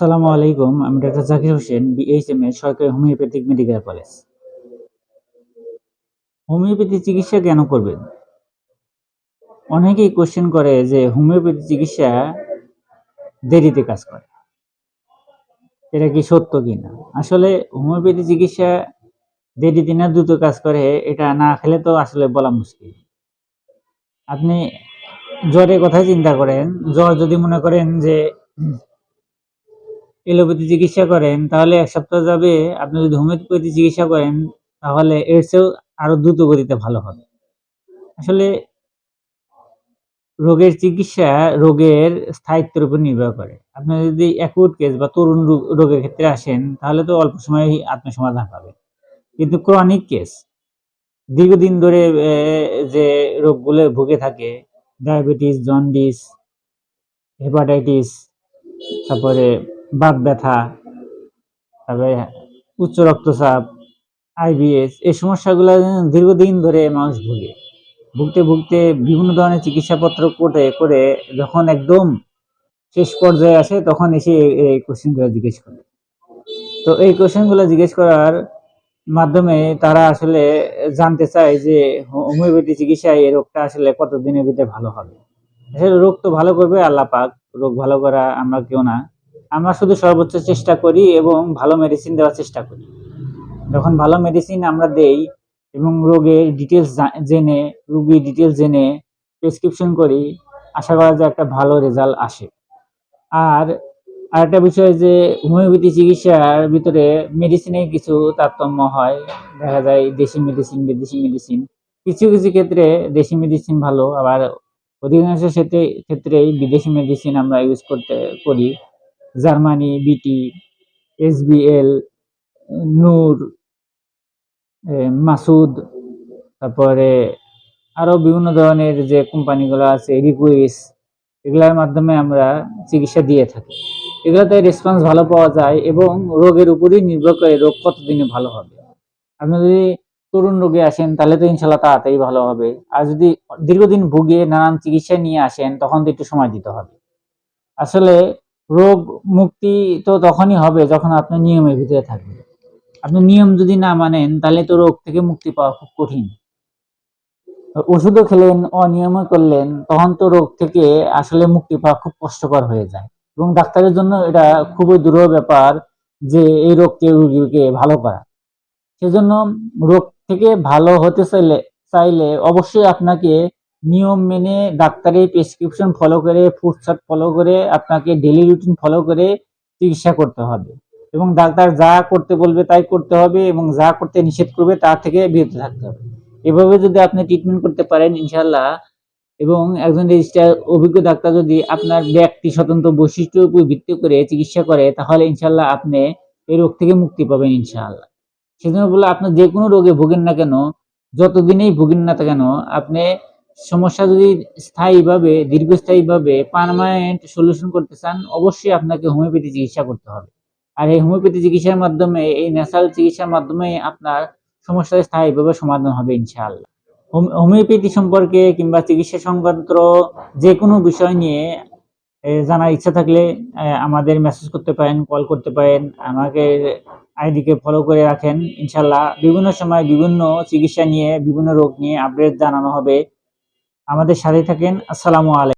আসসালামু আলাইকুম, আমি ডাক্তার জাকির হোসেন বিএইচএম এর সরকারি হোমিওপ্যাথিক মেডিকেল কলেজ। হোমিওপ্যাথি চিকিৎসা কেন করবেন? অনেকেই কোশ্চেন করে যে হোমিওপ্যাথি চিকিৎসা দেরিতে কাজ করে। এটা কি সত্য কি না আসলে হোমিওপ্যাথি চিকিৎসা দেরিতে না দ্রুত কাজ করে, এটা না খেলে তো আসলে বলা মুশকিল। আপনি জ্বরের কথা চিন্তা করেন, জ্বর যদি মনে করেন যে এলোপ্যাথি চিকিৎসা করেন, তাহলে এক সপ্তাহ যাবে, আপনি যদি হোমিওপ্যাথি চিকিৎসা করেন, তাহলে এর চেয়েও আরও দ্রুত গতিতে ভালো হবে। আসলে রোগের চিকিৎসা রোগের স্থায়িত্বের উপর নির্ভর করে। আপনি যদি অ্যাকুট কেস বা তরুণ রোগের ক্ষেত্রে আসেন, তাহলে তো অল্প সময়েই আপনি সমাধান পাবেন। কিন্তু ক্রনিক কেস দীর্ঘদিন ধরে যে রোগগুলো ভুগে থাকে ডায়াবেটিস জন্ডিস হেপাটাইটিস তারপরে বাত ব্যথা, তারপরে উচ্চ রক্তচাপ আইবিএস এই সমস্যাগুলো দীর্ঘদিন ধরে মানুষ ভুগে। ভুগতে ভুগতে বিভিন্ন ধরনের চিকিৎসাপত্র করে করে যখন একদম শেষ পর্যায়ে আসে, তখন এসে এই- কোশ্চেনগুলো জিজ্ঞেস করে। তো এই কোশ্চেনগুলো জিজ্ঞেস করার মাধ্যমে তারা আসলে জানতে চায় যে হোমিওপ্যাথি চিকিৎসায় এই রোগটা আসলে কতদিনের ভিতরে ভালো হবে। আসলে রোগ তো ভালো করবে, আল্লাহ পাক, রোগ ভালো করা আমরা কেউ না। আমরা শুধু সর্বোচ্চ চেষ্টা করি এবং ভালো মেডিসিন দেওয়ার চেষ্টা করি। যখন ভালো মেডিসিন আমরা দেই এবং রোগের ডিটেলস জেনে, রোগীর ডিটেলস জেনে প্রেসক্রিপশন করি, আশা করা যায় একটা ভালো রেজাল্ট আসে। আর আরেকটা বিষয় যে হোমিওপ্যাথি চিকিৎসার ভিতরে মেডিসিনে কিছু তারতম্য হয়। দেখা যায় দেশি মেডিসিন বিদেশি মেডিসিন কিছু কিছু ক্ষেত্রে দেশি মেডিসিন ভালো, আবার অধিকাংশ ক্ষেত্রে, ক্ষেত্রেই বিদেশি মেডিসিন আমরা ইউজ করতে করি। জার্মানি, বিটি, এসবিএল, নূর মাসুদ, তারপরে আরও বিভিন্ন ধরনের যে কোম্পানিগুলো আছে, রিকুইস, এগুলোর মাধ্যমে আমরা চিকিৎসা দিয়ে থাকি। এগুলোতে রেসপন্স ভালো পাওয়া যায় এবং রোগের উপরই নির্ভর করে রোগ কতদিনে ভালো হবে। আপনি যদি তরুণ রোগে আসেন, তাহলে তো ইনশাল্লাহ তাড়াতাড়ি ভালো হবে। আর যদি দীর্ঘদিন ভুগে নানান চিকিৎসা নিয়ে আসেন, তখন তো একটু সময় দিতে হবে। আসলে রোগ মুক্তি তো তখনই হবে যখন আপনি নিয়মের ভিতরে থাকবেন। আপনি নিয়ম যদি না মানেন, তাহলে তো রোগ থেকে মুক্তি পাওয়া খুব কঠিন। ওষুধও খেলেন, অনিয়মও করলেন, তখন তো রোগ থেকে আসলে মুক্তি পাওয়া খুব কষ্টকর হয়ে যায়। এবং ডাক্তারের জন্য এটা খুবই দুরূহ ব্যাপার যে এই রোগকে, রোগীকে ভালো করা। সেজন্য রোগ থেকে ভালো হতে চাইলে চাইলে অবশ্যই আপনাকে নিয়ম মেনে ডাক্তারের প্রেসক্রিপশন ফলো করে ফুডশট ফলো করে, আপনাকে ডেলি রুটিন ফলো করে চিকিৎসা করতে হবে। এবং ডাক্তার যা করতে বলবে তাই করতে হবে এবং যা করতে নিষেধ করবে তা থেকে বিরত থাকতে হবে। এভাবে যদি আপনি ট্রিটমেন্ট করতে পারেন ইনশাল্লাহ এবং একজন রেজিস্টার অভিজ্ঞ ডাক্তার যদি আপনার ব্যক্তি স্বতন্ত্র বৈশিষ্ট্যের উপর ভিত্তি করে চিকিৎসা করে, তাহলে ইনশাল্লাহ আপনি এই রোগ থেকে মুক্তি পাবেন ইনশাআল্লাহ। সেজন্য বলে আপনি যে কোনো রোগে ভোগেন না কেন, যতদিনেই ভোগেন না কেন, আপনি সমস্যা যদি স্থায়ীভাবে, দীর্ঘস্থায়ীভাবে পার্মানেন্ট সলিউশন করতে চান, অবশ্যই আপনাকে হোমিওপ্যাথি চিকিৎসা করতে হবে। আর এই হোমিওপ্যাথি চিকিৎসার মাধ্যমে, এই ন্যাচারাল চিকিৎসার মাধ্যমে আপনার সমস্যার স্থায়ীভাবে সমাধান হবে ইনশাআল্লাহ। হোম- হোমিওপ্যাথি সম্পর্কে কিংবা চিকিৎসা সংক্রান্ত যে কোনো বিষয় নিয়ে জানার ইচ্ছা থাকলে আমাদের মেসেজ করতে পারেন কল করতে পারেন, আমাকে আইডিকে ফলো করে রাখেন। ইনশাল্লাহ বিভিন্ন সময় বিভিন্ন চিকিৎসা নিয়ে, বিভিন্ন রোগ নিয়ে আপডেট জানানো হবে। আমাদের সাথে থাকেন। আসসালামু আলাইকুম।